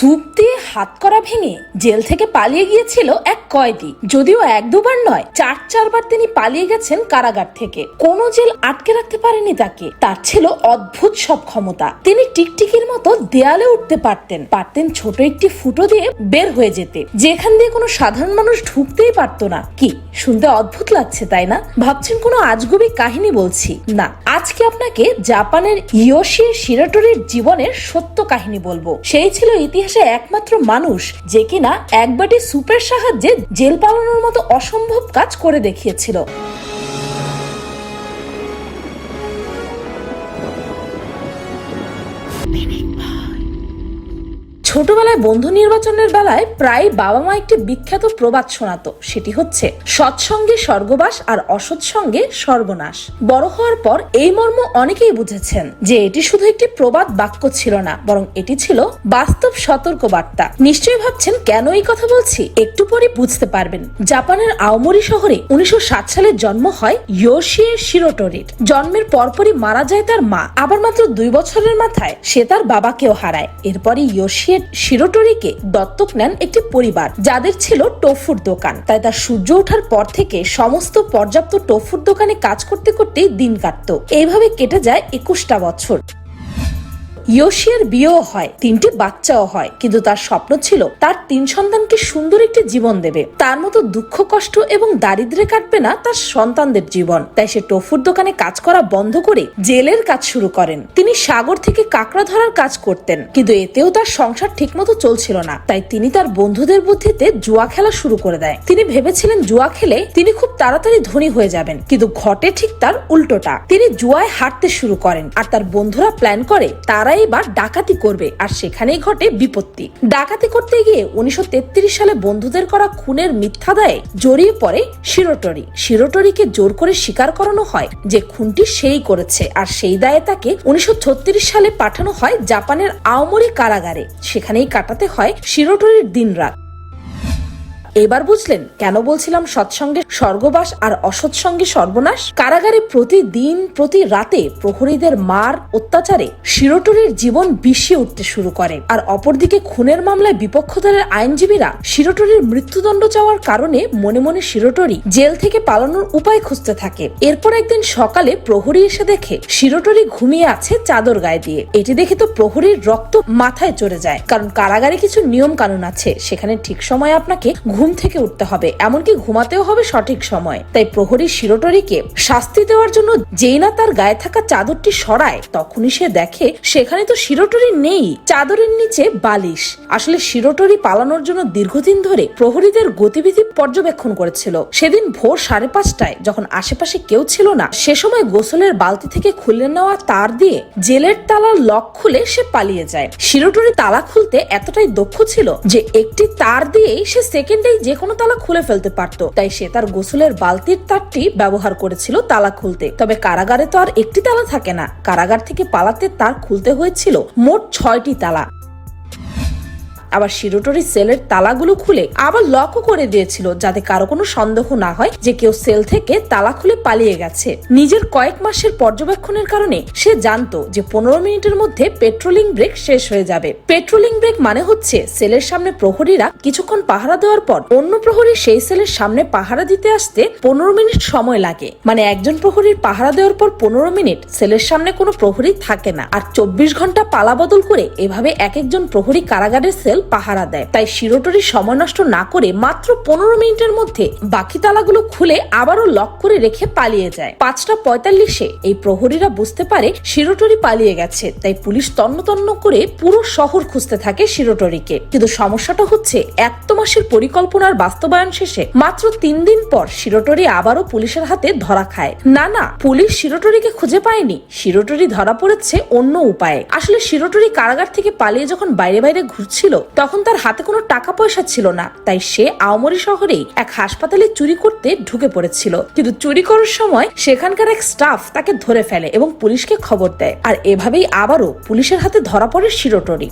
Soup দিয়ে হাত করা ভেঙে জেল থেকে পালিয়ে গিয়েছিল এক কয়েদি। যদিও এক দুবার নয়, চার চারবার তিনি পালিয়ে গেছেন কারাগার থেকে। কোনো জেল আটকে রাখতে পারেনি তাকে। তার ছিল অদ্ভুত সব ক্ষমতা। তিনি টিকটিকির মতো দেয়ালে উঠতে পারতেন। পারতেন ছোট একটি ফুটো দিয়ে বের হয়ে যেতে। যেখান দিয়ে কোনো সাধারণ মানুষ ঢুকতেই পারতো না। কি, শুনতে অদ্ভুত লাগছে, তাই না? ভাবছেন কোনো আজগুবি কাহিনী বলছি? না, আজকে আপনাকে জাপানের ইয়োশি শিরাটোরির জীবনের সত্য কাহিনী বলব। সেই ছিল ইতিহাসে একমাত্র মানুষ যে কিনা একবাটি সুপের সাহায্যে জেল পালানোর মতো অসম্ভব কাজ করে দেখিয়েছিল। ছোটবেলায় বন্ধু নির্বাচনের বেলায় প্রায় বাবা মা একটি বিখ্যাত প্রবাদ শোনাতো। সেটি হচ্ছে, সৎসঙ্গে স্বর্গবাস আর অসৎসঙ্গে সর্বনাশ। বড় হওয়ার পর এই মর্ম অনেকেই বুঝেছেন যে এটি শুধু একটি প্রবাদ বাক্য ছিল না, বরং এটি ছিল বাস্তব সতর্ক বার্তা নিশ্চয়ই ভাবছেন, কেন এই কথা বলছি? একটু পরে বুঝতে পারবেন। জাপানের আওমরি শহরে উনিশশো সাত সালে জন্ম হয় ইয়োশিয়ে শিরোটোরির। জন্মের পরপরই মারা যায় তার মা। আবার মাত্র দুই বছরের মাথায় সে তার বাবাকেও হারায়। এরপরে ইয়োশিয়ে শিরোটোরিকে দত্তক নেন একটি পরিবার, যাদের ছিল টোফুর দোকান। তাই তার সূর্য ওঠার পর থেকে সমস্ত পর্যাপ্ত টোফুর দোকানে কাজ করতে করতেই দিন কাটতো। এইভাবে কেটে যায় একুশটা বছর। ইয়োশিয়ার বিয়েও হয়, তিনটি বাচ্চাও হয়, কিন্তু তার স্বপ্ন ছিল তার তিন সন্তানকে সুন্দর একটি জীবন দেবে। তার মতো দুঃখ, কষ্ট এবং দারিদ্রে কাটবে না তার সন্তানদের জীবন। তাই সে টফুর দোকানে কাজ করা বন্ধ করে জেলের কাজ শুরু করেন। তিনি সাগর থেকে কাঁকড়া ধরার কাজ করতেন, কিন্তু এতেও তার সংসার ঠিকমতো চলছিল না। তাই তিনি তার বন্ধুদের বুদ্ধিতে জুয়া খেলা শুরু করে দেয়। তিনি ভেবেছিলেন জুয়া খেলে তিনি খুব তাড়াতাড়ি ধনী হয়ে যাবেন, কিন্তু ঘটে ঠিক তার উল্টোটা। তিনি জুয়ায় হাঁটতে শুরু করেন, আর তার বন্ধুরা প্ল্যান করে এবার ডাকাতি করবে, আর সেখানেই ঘটে বিপত্তি। ডাকাতি করতে গিয়ে উনিশশো সালে বন্ধুদের করা খুনের মিথ্যা দায়ে জড়িয়ে পড়ে শিরোটরি। শিরোটরিকে জোর করে স্বীকার করানো হয় যে খুনটি সেই করেছে, আর সেই দায়ে তাকে উনিশশো ছত্রিশ সালে পাঠানো হয় জাপানের আওমরি কারাগারে। সেখানেই কাটাতে হয় শিরোটরির দিনরাত। এবার বুঝলেন কেন বলছিলাম সৎসঙ্গে স্বর্গবাস আর অসৎসঙ্গে সর্বনাশ? কারাগারে প্রতিদিন, প্রতি রাতে প্রহরীদের মার অত্যাচারে শিরোটরির জীবন বিষিয়ে উঠতে শুরু করে। আর অপরদিকে খুনের মামলায় বিপক্ষ দলের আইনজীবীরা শিরোটরির মৃত্যুদণ্ড চাওয়ার কারণে মনে মনে শিরোটরি জেল থেকে পালানোর উপায় খুঁজতে থাকে। এরপর একদিন সকালে প্রহরী এসে দেখে শিরোটরি ঘুমিয়ে আছে চাদর গায়ে দিয়ে। এটি দেখে তো প্রহরীর রক্ত মাথায় চড়ে যায়। কারণ কারাগারে কিছু নিয়ম কানুন আছে। সেখানে ঠিক সময় আপনাকে ঘুম থেকে উঠতে হবে, এমনকি ঘুমাতেও হবে সঠিক সময়। তাই প্রহরী শিরোটরিকে শাস্তি দেওয়ার জন্য যেই না তার গায়ে থাকা চাদরটি সরায়, তখনই সে দেখে সেখানে তো শিরোটরি নেই, চাদরের নিচে বালিশ। আসলে শিরোটরি পালানোর জন্য দীর্ঘদিন ধরে প্রহরীদের গতিবিধি পর্যবেক্ষণ করেছিল। সেদিন ভোর সাড়ে পাঁচটায় যখন আশেপাশে কেউ ছিল না, সে সময় গোসলের বালতি থেকে খুলে নেওয়া তার দিয়ে জেলের তালার লক খুলে সে পালিয়ে যায়। শিরোটরি তালা খুলতে এতটাই দক্ষ ছিল যে একটি তার দিয়েই সে সেকেন্ডেই যে কোনো তালা খুলে ফেলতে পারত। তাই সে তার গোসলের বালতির তারটি ব্যবহার করেছিল তালা খুলতে। তবে কারাগারে তো আর একটি তালা থাকে না। কারাগার থেকে পালাতে তার খুলতে হয়েছিল মোট ছয়টি তালা। আবার শিরোটরি সেলের তালাগুলো খুলে আবার লকও করে দিয়েছিল যাতে কারও কোনো সন্দেহ না হয় যে কেউ সেল থেকে তালা খুলে পালিয়ে গেছে। নিজের কয়েক মাসের পর্যবেক্ষণের কারণে সে জানতো যে পনেরো মিনিটের মধ্যে পেট্রোলিং ব্রেক শেষ হয়ে যাবে। পেট্রোলিং ব্রেক মানে হচ্ছে সেলের সামনে প্রহরীরা কিছুক্ষণ পাহারা দেওয়ার পর অন্য প্রহরী সেই সেলের সামনে পাহারা দিতে আসতে পনেরো মিনিট সময় লাগে। মানে একজন প্রহরীর পাহারা দেওয়ার পর পনেরো মিনিট সেলের সামনে কোনো প্রহরী থাকে না। আর চব্বিশ ঘণ্টা পালা বদল করে এভাবে এক একজন প্রহরী কারাগারের সেল পাহারা দেয়। তাই শিরোটরি সময় নষ্ট না করে মাত্র পনেরো মিনিটের মধ্যে বাকি তালাগুলো খুলে আবারও লক করে রেখে পালিয়ে যায়। পাঁচটা পঁয়তাল্লিশে এই প্রহরীরা বুঝতে পারে শিরোটরি পালিয়ে গেছে। তাই পুলিশ তন্ন তন্ন করে পুরো শহর খুঁজতে থাকে শিরোটরিকে কিন্তু সমস্যাটা হচ্ছে এত মাসের পরিকল্পনার বাস্তবায়ন শেষে মাত্র তিন দিন পর শিরোটরি আবারও পুলিশের হাতে ধরা খায়। না না, পুলিশ শিরোটরিকে খুঁজে পায়নি। শিরোটরি ধরা পড়েছে অন্য উপায়ে। আসলে শিরোটরি কারাগার থেকে পালিয়ে যখন বাইরে বাইরে ঘুরছিল তখন তার হাতে কোনো টাকা পয়সা ছিল না। তাই সে আওমরি শহরে এক হাসপাতালে চুরি করতে ঢুকে পড়েছিল। কিন্তু চুরি করার সময় সেখানকার এক স্টাফ তাকে ধরে ফেলে এবং পুলিশকে খবর দেয়। আর এভাবেই আবারও পুলিশের হাতে ধরা পড়ে শিরোটরি।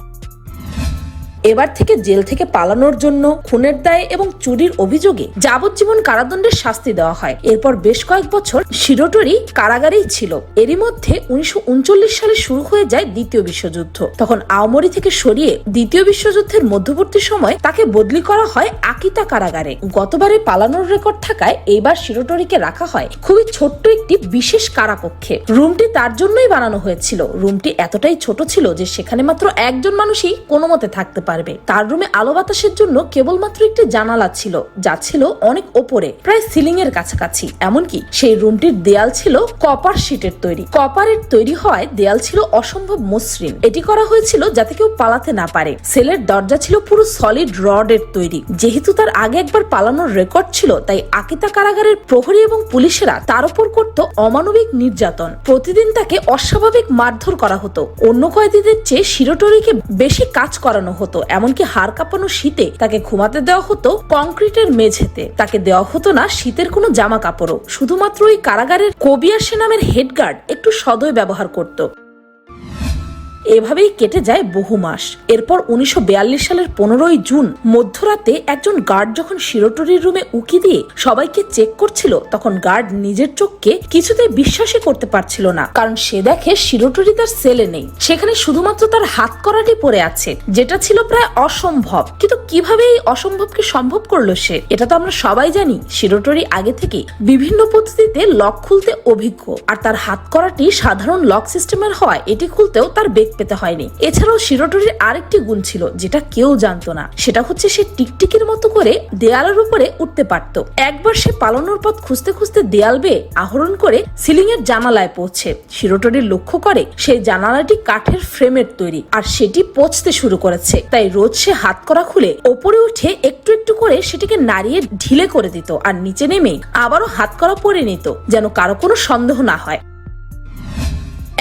এবার থেকে জেল থেকে পালানোর জন্য খুনের দায়ে এবং চুরির অভিযোগে যাবজ্জীবন কারাদণ্ডের শাস্তি দেওয়া হয়। এরপর বেশ কয়েক বছর শিরোটরি কারাগারেই ছিল। এরই মধ্যে উনিশশো উনচল্লিশ সালে শুরু হয়ে যায় দ্বিতীয় বিশ্বযুদ্ধ। তখন আওমরি থেকে সরিয়ে দ্বিতীয় বিশ্বযুদ্ধের মধ্যবর্তী সময় তাকে বদলি করা হয় আকিতা কারাগারে। গতবারে পালানোর রেকর্ড থাকায় এইবার শিরোটরিকে রাখা হয় খুবই ছোট্ট একটি বিশেষ কারাকক্ষে। রুমটি তার জন্যই বানানো হয়েছিল। রুমটি এতটাই ছোট ছিল যে সেখানে মাত্র একজন মানুষই কোনো মতে থাকতে পারবে। তার রুমে আলো বাতাসের জন্য কেবলমাত্র একটি জানালা ছিল, যা ছিল অনেক ওপরে, প্রায় সিলিং এর কাছাকাছি। এমনকি সেই রুমটির দেয়াল ছিল কপার শিটের তৈরি। কপারের তৈরি হয় দেয়াল ছিল অসম্ভব মসৃণ। এটি করা হয়েছিল যাতে কেউ পালাতে না পারে। সেলের দরজা ছিল পুরো সলিড রডের তৈরি। যেহেতু তার আগে একবার পালানোর রেকর্ড ছিল, তাই আকিতা কারাগারের প্রহরী এবং পুলিশেরা তার উপর করত অমানবিক নির্যাতন। প্রতিদিন তাকে অস্বাভাবিক মারধর করা হতো। অন্য কয়েদিদের চেয়ে শিরোটরিকে বেশি কাজ করানো হতো। এমনকি হাড় কাঁপানো শীতে তাকে ঘুমাতে দেওয়া হতো কংক্রিটের মেঝেতে। তাকে দেওয়া হতো না শীতের কোনো জামা কাপড়ও শুধুমাত্র ওই কারাগারের কবিয়াসে নামের হেডগার্ড একটু সদয় ব্যবহার করত। এভাবেই কেটে যায় বহু মাস। এরপর উনিশশো বিয়াল্লিশ সালের পনেরোই জুন, মধ্যরাতে একজন গার্ড যখন শিরোটরির রুমে উকি দিয়ে সবাইকে চেক করছিল, তখন গার্ড নিজের চোখকে কিছুতে বিশ্বাসই করতে পারছিল না। কারণ সে দেখে শিরোটরি তার সেলে নেই। সেখানে শুধুমাত্র তার হাত করাটি পড়ে আছে, যেটা ছিল প্রায় অসম্ভব। কিন্তু কীভাবে এই অসম্ভবকে সম্ভব করল সে, এটা তো আমরা সবাই জানি। শিরোটরি আগে থেকে বিভিন্ন পদ্ধতিতে লক খুলতে অভিজ্ঞ। আর তার হাত করাটি সাধারণ লক সিস্টেমের হওয়ায় এটি খুলতেও তার বেগ পেতে হয়নি। এছাড়াও শিরোটরির আরেকটি গুণ ছিল, যেটা কেউ জানতো না। সেটা হচ্ছে সে টিকটিকির মতো করে দেয়ালের উপরে উঠতে পারত। একবার সে পালানোর পথ খুঁজতে খুঁজতে দেয়াল বেয়ে আহরণ করে সিলিং এর জানালায় পৌঁছে। শিরোটরি লক্ষ্য করে সেই জানালাটি কাঠের ফ্রেমের তৈরি, আর সেটি পচতে শুরু করেছে। তাই রোজ সে হাত করা খুলে ওপরে উঠে একটু একটু করে সেটিকে নাড়িয়ে ঢিলে করে দিত, আর নিচে নেমে আবারও হাত করা পরে নিত, যেন কারও কোনো সন্দেহ না হয়।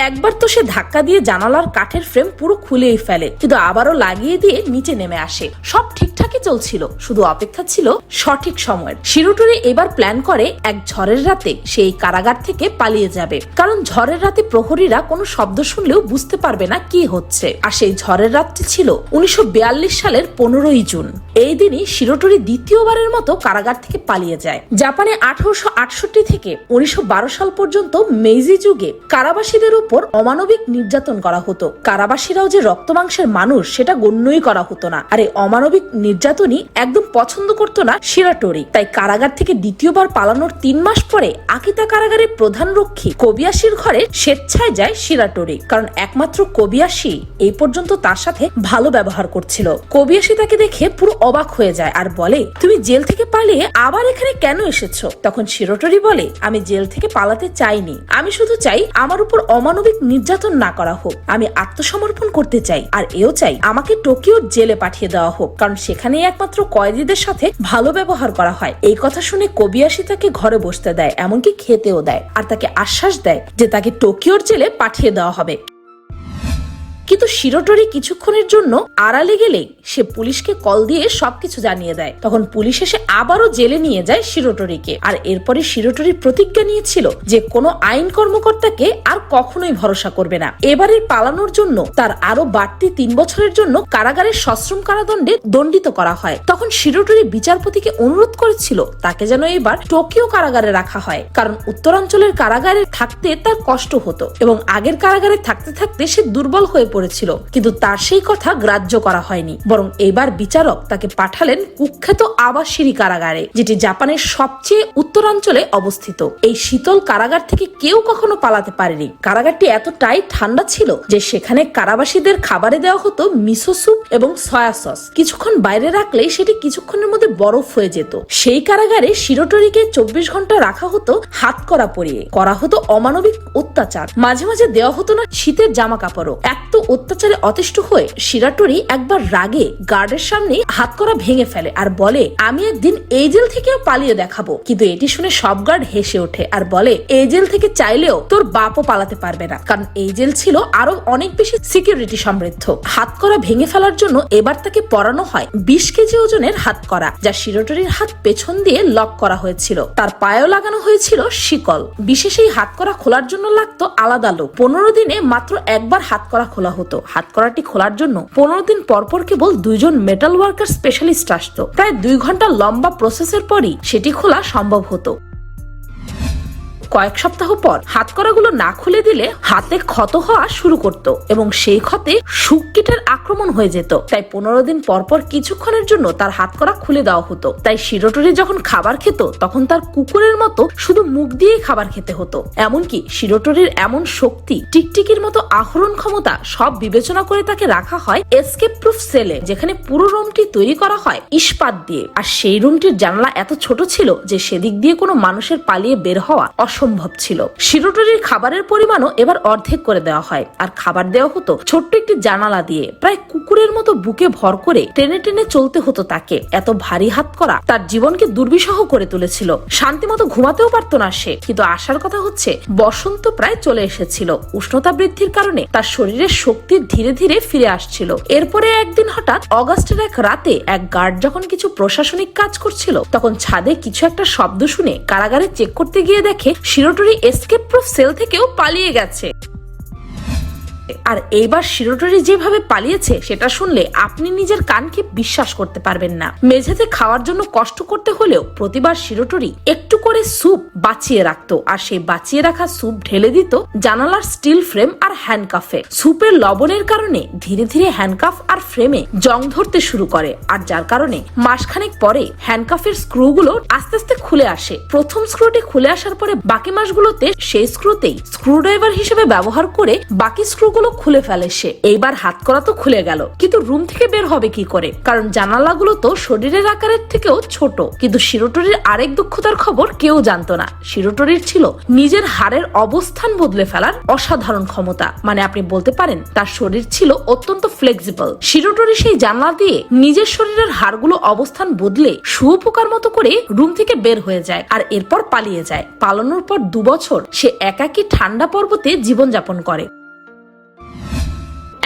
একবার তো সে ধাক্কা দিয়ে জানালার কাঠের ফ্রেম পুরো খুলেই ফেলে, কিন্তু আবারও লাগিয়ে দিয়ে নিচে নেমে আসে। সব ঠিকঠাকই চলছিল, শুধু অপেক্ষা ছিল সঠিক সময়ের। শিরোটুরি এবার প্ল্যান করে এক ঝড়ের রাতে সেই কারাগার থেকে পালিয়ে যাবে। কারণ ঝড়ের রাতে প্রহরীরা কোনো শব্দ শুনলেও বুঝতে পারবে না কি হচ্ছে। আর সেই ঝড়ের রাতটি ছিল উনিশশো বিয়াল্লিশ সালের পনেরোই জুন। এই দিনই শিরোটুরি দ্বিতীয়বারের মতো কারাগার থেকে পালিয়ে যায়। জাপানে আঠারোশো আটষট্টি থেকে উনিশশো বারো সাল পর্যন্ত মেইজি যুগে কারাবাসীদের উপর অমানবিক নির্যাতন করা হতো। কারাবাসীরাও যে রক্ত মাংসের মানুষ, সেটা গণ্যই করা হতো না। আর এই অমানবিক নির্যাতনই একদম পছন্দ করতো না শিরাটোরি তাই কারাগার থেকে দ্বিতীয়বার পালানোর তিন মাস পরে আকিতা কারাগারের প্রধান রক্ষী কবিয়াসির ঘরে স্বেচ্ছায় যায় শিরাটোরি কারণ একমাত্র কবিয়াসি এই পর্যন্ত তার সাথে ভালো ব্যবহার করছিল। কবিয়াসি তাকে দেখে পুরো অবাক হয়ে যায় আর বলে, তুমি জেল থেকে পালিয়ে আবার এখানে কেন এসেছ? তখন শিরোটরি বলে, আমি জেল থেকে পালাতে চাইনি। আমি শুধু চাই আমার উপর অমানবিক নির্যাতন না করা হোক, আমি আত্মসমর্পণ করতে চাই, আর এও চাই আমাকে টোকিওর জেলে পাঠিয়ে দেওয়া হোক, কারণ সেখানেই একমাত্র কয়েদিদের সাথে ভালো ব্যবহার করা হয়। এই কথা শুনে কবিয়াসী তাকে ঘরে বসতে দেয়, এমনকি খেতেও দেয়, আর তাকে আশ্বাস দেয় যে তাকে টোকিওর জেলে পাঠিয়ে দেওয়া হবে। কিন্তু শিরোটরি কিছুক্ষণের জন্য আড়ালে গেলেই সে পুলিশকে কল দিয়ে সবকিছু জানিয়ে দেয়। তখন পুলিশ এসে আবারও জেলে নিয়ে যায় শিরোটরিকে। আর এরপরে শিরোটরি প্রতিজ্ঞা নিয়েছিল যে কোনো আইন কর্মকর্তাকে আর কখনোই ভরসা করবে না। এবারের পালানোর জন্য তার আরও বাড়তি তিন বছরের জন্য কারাগারের সশ্রম কারাদণ্ডে দণ্ডিত করা হয়। তখন শিরোটরি বিচারপতিকে অনুরোধ করেছিল তাকে যেন এবার টোকিও কারাগারে রাখা হয়। কারণ উত্তরাঞ্চলের কারাগারে থাকতে তার কষ্ট হতো এবং আগের কারাগারে থাকতে থাকতে সে দুর্বল হয়ে পড়েছিল কিন্তু তার সেই কথা গ্রাহ্য করা হয়নি। বরং এবার বিচারক তাকে পাঠালেন কুখ্যাত আবাসিরি কারাগারে, যেটি জাপানের সবচেয়ে উত্তরাঞ্চলে অবস্থিত। এই শীতল কারাগার থেকে কেউ কখনো পালাতে পারেনি। কারাগারটি এতটাই ঠান্ডা ছিল যে সেখানে কারাবাসীদের খাবারে দেওয়া হতো মিসো স্যুপ এবং সয়া সস। কিছুক্ষণ বাইরে রাখলে সেটি কিছুক্ষণের মধ্যে বরফ হয়ে যেত। সেই কারাগারে শিরোটরিকে চব্বিশ ঘণ্টা রাখা হতো হাত করা পরিয়ে। করা হতো অমানবিক অত্যাচার। মাঝে মাঝে দেওয়া হতো না শীতের জামা কাপড়ও এক তো অত্যাচারে অতিষ্ঠ হয়ে শিরাটরি একবার রাগে গার্ডের সামনে হাত করা ভেঙে ফেলে আর বলে, আমি একদিন এই জেল থেকেও পালিয়ে দেখাবো। কিন্তু এটি শুনে সব গার্ড হেসে ওঠে আর বলে, এই জেল থেকে চাইলেও তোর বাপও পালাতে পারবে না। কারণ এই জেল ছিল আরও অনেক বেশি সিকিউরিটি সমৃদ্ধ। হাত করা ভেঙে ফেলার জন্য এবার তাকে পরানো হয় বিশ কেজি ওজনের হাত করা, যা শিরোটরির হাত পেছন দিয়ে লক করা হয়েছিল। তার পায়েও লাগানো হয়েছিল শিকল। বিশেষ এই হাত করা খোলার জন্য লাগতো আলাদা লোক। পনেরো দিনে মাত্র একবার হাত করা খোলা হতো। হতো হাতকড়াটি খোলার জন্য পনেরো দিন পরপর কেবল দুইজন মেটাল ওয়ার্কার স্পেশালিস্ট আসতো। প্রায় দুই ঘণ্টা লম্বা প্রসেসের পরই সেটি খোলা সম্ভব হতো। কয়েক সপ্তাহ পর হাতকড়াগুলো না খুলে দিলে হাতে ক্ষত হওয়া শুরু করত এবং সেই ক্ষতে সুককিটের আক্রমণ হয়ে যেত। তাই পনেরো দিন পর পর কিছুক্ষণের জন্য তার হাতকড়া খুলে দেওয়া হতো। তাই শিরোটরি যখন খাবার খেত, তখন তার কুকুরের মতো শুধু মুখ দিয়েই খাবার খেতে হতো। এমনকি শিরোটরির এমন শক্তি, টিকটিকির মতো আহরণ ক্ষমতা সব বিবেচনা করে তাকে রাখা হয় এসকেপ প্রুফ সেলে যেখানে পুরো রুমটি তৈরি করা হয় ইস্পাত দিয়ে। আর সেই রুমটির জানলা এত ছোট ছিল যে সেদিক দিয়ে কোনো মানুষের পালিয়ে বের হওয়া অসম্ভব ছিল। শিরোটরির খাবারের পরিমাণও এবার অর্ধেক করে দেওয়া হয়। আর খাবার দেওয়া হতো ছোট্ট একটি জানালা দিয়ে। প্রায় কুকুরের মতো বুকে ভর করে টেনে টেনে চলতে হতো তাকে। এত ভারী হাত করা তার জীবনকে দুর্বিষহ করে তুলেছিল। শান্তিমতো ঘুমাতেও পারতো না সে। কিন্তু আসার কথা হচ্ছে, বসন্ত প্রায় চলে এসেছিল। উষ্ণতা বৃদ্ধির কারণে তার শরীরের শক্তি ধীরে ধীরে ফিরে আসছিল। এরপরে একদিন হঠাৎ অগাস্টের এক রাতে এক গার্ড যখন কিছু প্রশাসনিক কাজ করছিল, তখন ছাদে কিছু একটা শব্দ শুনে কারাগারে চেক করতে গিয়ে দেখে শিরোটরি এসকেপ প্রুফ সেল থেকেও পালিয়ে গেছে। আর এইবার শিরোটরি যেভাবে পালিয়েছে, সেটা শুনলে আপনি নিজের কানকে বিশ্বাস করতে পারবেন না। মেঝেতে খাওয়ার জন্য কষ্ট করতে হলেও প্রতিবার শিরোটরি একটু করে স্যুপ বাঁচিয়ে রাখতো। আর সেই বাঁচিয়ে রাখা স্যুপ ঢেলে দিত জানালার স্টিল ফ্রেম আর হ্যান্ডকাফে। স্যুপের লবণের কারণে ধীরে ধীরে হ্যান্ডকাফ আর ফ্রেমে জং ধরতে শুরু করে। আর যার কারণে মাসখানেক পরে হ্যান্ডকাফের স্ক্রুগুলো আস্তে আস্তে খুলে আসে। প্রথম স্ক্রুটি খুলে আসার পরে বাকি মাসগুলোতে সেই স্ক্রুতেই স্ক্রুড্রাইভার হিসেবে ব্যবহার করে বাকি স্ক্রুগুলো খুলে ফেলে সে। এইবার হাত করা তো খুলে গেল। কিন্তু রুম থেকে বের হবে কি করে? কারণ জানালাগুলো তো শরীরের আকারের থেকেও ছোট। কিন্তু শিরোটরির আরেক দক্ষতার খবর কেউ জানতো না। শিরোটরির ছিল নিজের হাড়ের অবস্থান বদলে ফেলার অসাধারণ ক্ষমতা। মানে আপনি বলতে পারেন, তার শরীর ছিল অত্যন্ত ফ্লেক্সিবল শিরোটরি সেই জানলা দিয়ে নিজের শরীরের হাড়গুলো অবস্থান বদলে শুয়োপোকার মতো করে রুম থেকে বের হয়ে যায় আর এরপর পালিয়ে যায়। পালানোর পর দু বছর সে একাকী ঠান্ডা পর্বতে জীবনযাপন করে।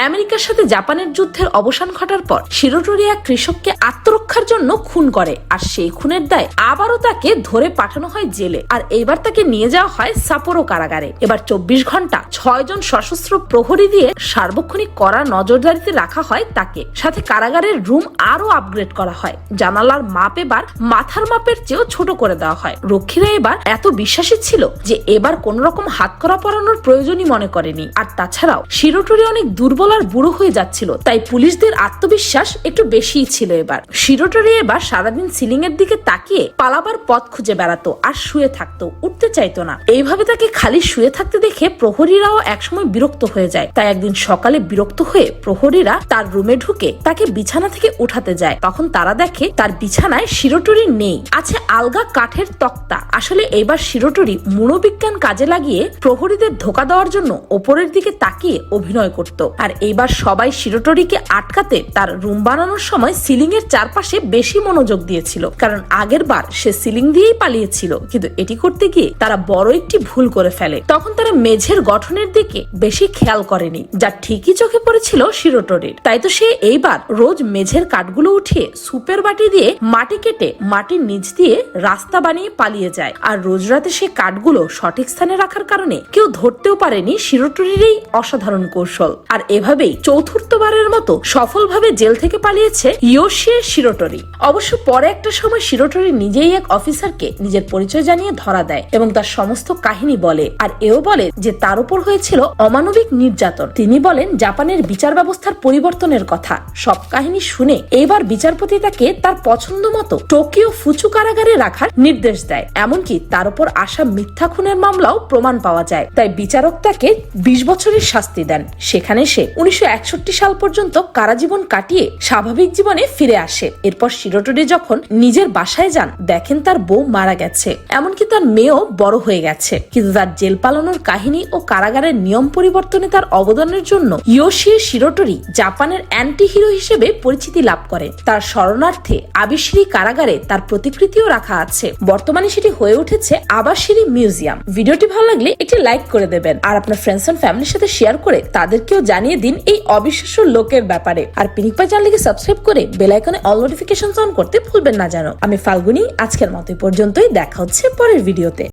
আমেরিকার সাথে জাপানের যুদ্ধের অবসান ঘটার পর শিরোটরি এক কৃষককে আত্মরক্ষার জন্য খুন করে। আর সেই খুনের দায় আবারও তাকে ধরে পাঠানো হয় জেলে। আর এইবার তাকে নিয়ে যাওয়া হয় সাপোরো কারাগারে। এবার চব্বিশ ঘণ্টা ছয় জন সশস্ত্র প্রহরী দিয়ে সার্বক্ষণিক করা নজরদারিতে রাখা হয় তাকে। সাথে কারাগারের রুম আরও আপগ্রেড করা হয়। জানালার মাপ এবার মাথার মাপের চেয়েও ছোট করে দেওয়া হয়। রক্ষীরা এবার এত বিশ্বাসী ছিল যে এবার কোন রকম হাত করা পরানোর প্রয়োজনই মনে করেনি। আর তাছাড়াও শিরোটরি অনেক দুর্বল আর বুড়ো হয়ে যাচ্ছিল, তাই পুলিশদের আত্মবিশ্বাস একটু বেশিই ছিল এবার। শিরোটরি এবার সারাদিন সিলিং এর দিকে তাকিয়ে পালাবার পথ খুঁজে বেড়াতো আর শুয়ে থাকতো, উঠতে চাইতো না। এইভাবে তাকে খালি শুয়ে থাকতে দেখে প্রহরীরাও একসময় বিরক্ত হয়ে যায়। তাই একদিন সকালে বিরক্ত হয়ে প্রহরীরা তার রুমে ঢুকে তাকে বিছানা থেকে উঠাতে যায়। তখন তারা দেখে তার বিছানায় শিরোটরি নেই, আছে আলগা কাঠের তক্তা। আসলে এবার শিরোটরি মনোবিজ্ঞান কাজে লাগিয়ে প্রহরীদের ধোকা দেওয়ার জন্য ওপরের দিকে তাকিয়ে অভিনয় করত। আর এইবার সবাই শিরোটরিকে আটকাতে তার রুম বানানোর সময় সিলিং এর চারপাশে বেশি মনোযোগ দিয়েছিল। কারণ আগের বার সে সিলিং দিয়েই পালিয়েছিল, কিন্তু এটি করতে গিয়ে তারা বড় একটি ভুল করে ফেলে। তখন তারা মেঝের গঠনের দিকে বেশি খেয়াল করেনি, যা ঠিকই চোখে পড়েছিল শিরোটরির তাই তো সে এইবার রোজ মেঝের কাঠগুলো উঠিয়ে সুপের বাটি দিয়ে মাটি কেটে মাটির নিচ দিয়ে রাস্তা বানিয়ে পালিয়ে যায়। আর রোজ রাতে সে কাঠগুলো সঠিক স্থানে রাখার কারণে কেউ ধরতেও পারেনি শিরোটরির এই অসাধারণ কৌশল। আর এভাবেই চতুর্থবারের মতো সফলভাবে জেল থেকে পালিয়েছে ইয়োশিয়ে শিরোটরি। অবশ্য পরে একটা সময় শিরোটরি নিজেই এক অফিসারকে নিজের পরিচয় জানিয়ে ধরা দেয় এবং তার সমস্ত কাহিনী বলে। আর এও বলে যে তার উপর হয়েছিল অমানবিক নির্যাতন। তিনি বলেন, জাপানের বিচার ব্যবস্থার পরিবর্তনের কথা। সব কাহিনী শুনে এবার বিচারপতি তাকে তার পছন্দ মতো টোকিও ফুচু কারাগারে রাখার নির্দেশ দেয়। এমনকি তার উপর আসা মিথ্যা খুনের মামলাও প্রমাণ পাওয়া যায়। তাই বিচারক তাকে বিশ বছরের শাস্তি দেন। সেখানে সে উনিশশো একষট্টি সাল পর্যন্ত কারাজীবন কাটিয়ে স্বাভাবিক জীবনে ফিরে আসে। এরপর শিরোটরি যখন নিজের বাসায় যান, দেখেন তার বউ মারা গেছে। এমনকি তার মেয়েও বড় হয়ে গেছে। কিন্তু তার জেল পালানোর কাহিনী ও কারাগারের নিয়ম পরিবর্তনে তার অবদানের জন্য ইয়োশিয়ে শিরোটরি জাপানের অ্যান্টি হিরো হিসেবে পরিচিতি লাভ করে। তার শরণার্থে আবিশিরি কারাগারে তার প্রতিকৃতিও রাখা আছে। বর্তমানে সেটি হয়ে উঠেছে আবাসিরি মিউজিয়াম। ভিডিওটি ভালো লাগলে একটি লাইক করে দেবেন। আর আপনার ফ্রেন্ডস এন্ড ফ্যামিলির সাথে শেয়ার করে তাদেরকেও জানিয়ে দিন এই অবিশ্বাস্য লোকের ব্যাপারে। আর পিনিক পাই চ্যানেলকে সাবস্ক্রাইব করে বেল আইকনে অল নোটিফিকেশন অন করতে ভুলবেন না জানো আমি ফাল্গুনি, আজকের মতো পর্যন্তই। দেখা হচ্ছে পরের ভিডিওতে।